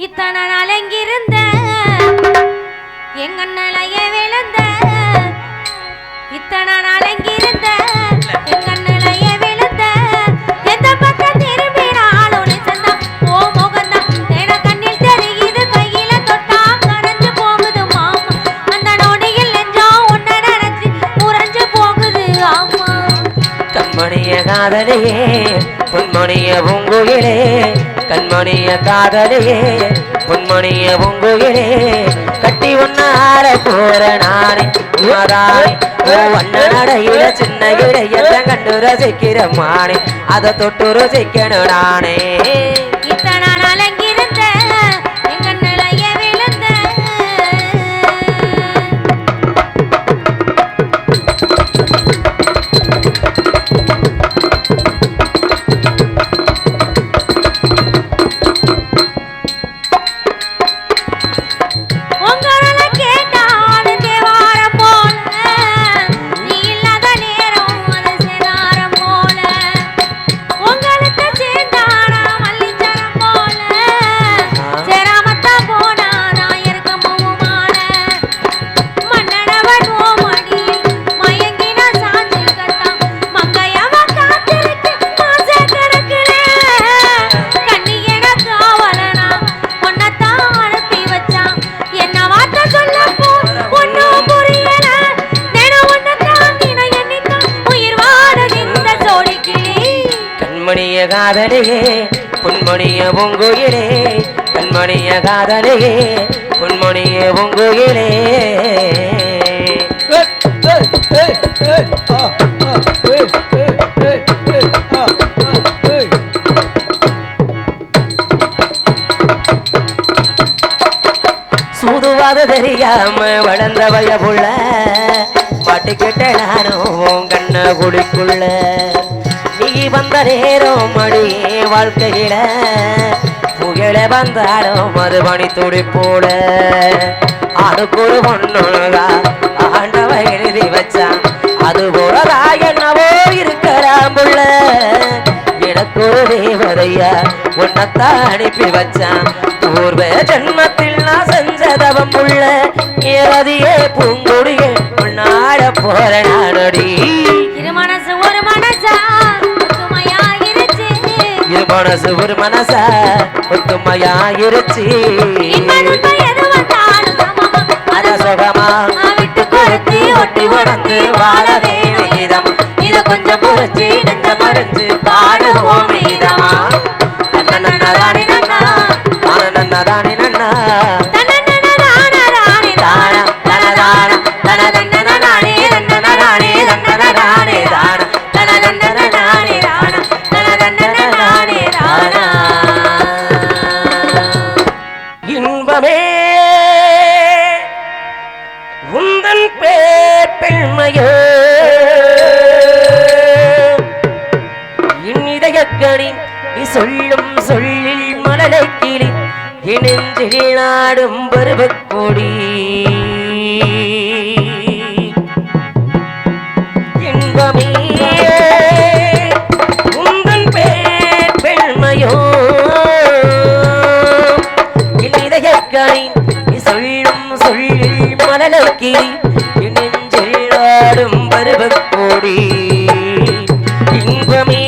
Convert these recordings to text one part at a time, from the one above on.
இத்தனை நாள் எங்கிருந்த எங்க விழுந்த? இத்தனை நாள் எங்கிருந்த எங்க நிலைய விழுந்த? எந்த பக்கம் திரும்பினாலும் நிசந்தம் ஓ முகந்தம். என கண்ணில் தெரியுது கையில தொட்டா கரைஞ்சு போகுது மாமா. அந்த நொடியில் நெஞ்சம் உன்னை நினைச்சு உறைஞ்சு போகுது ஆமா. கண்மணிய காதலியே பொன்மணிய பூங்குயிலே கண்மணிய காதலியே பொன்மணிய பூங்குயிலே கட்டி ஒன்னார போற நானே உமரானே ஓ வண்ண நடையில சின்ன இடையெல்லாம் கண்டு ரசிக்கிற மானே அதை தொட்டு ரசிக்கணும் நானே கண்மணிய காதலியே பொன்மணிய பூங்குயிலே கண்மணிய காதலியே பொன்மணிய பூங்குயிலே சூதுவாத தெரியாம வளர்ந்த வயபுள்ள மாட்டிக்கிட்ட நானும் உன் கண்ண குடிக்குள்ள நீ வந்த நேரம் மடியே வாழ்க்கையில. புகழ வந்தாலும் மறுபணி துடிப்போட அதுக்கு ஒரு பொண்ணுதா ஆண்டவ எழுதி வச்சான். அது போலதா என்னவோ இருக்கிறான் புள்ள. எனக்கு ஒரு தேவதையா உன்னத்தான் அனுப்பி வச்சான். பூர்வ ஜென்மத்தில் நான் செஞ்சதவம் புள்ள. ஏறதியே பூங்குடியே உன்னாட போற நாடடி. மனசு ஒரு மனசா ஒத்துமையாயிருச்சு சுகமா விட்டு கொடுத்து ஒட்டி உடந்து வாழ வேணும் இதம் இத கொஞ்சம் புரிச்சு நெஞ்ச மறைஞ்சு பாடுவோம். உந்தன் பேர் பெண்மையோ இந்நிதயக்கணி நீ சொல்லும் சொல்லில் மலலை கிளி இணைஞ்சில் நாடும் பருவக்கொடி இன்பமே உந்தன் பேர் பெண்மையோ இந்நிதயக்கணி சொல்லும் சொல்லில் மனநோக்கி நெஞ்சில் ஆடும் பருவக்கோடி. இன்பமே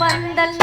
பந்தல்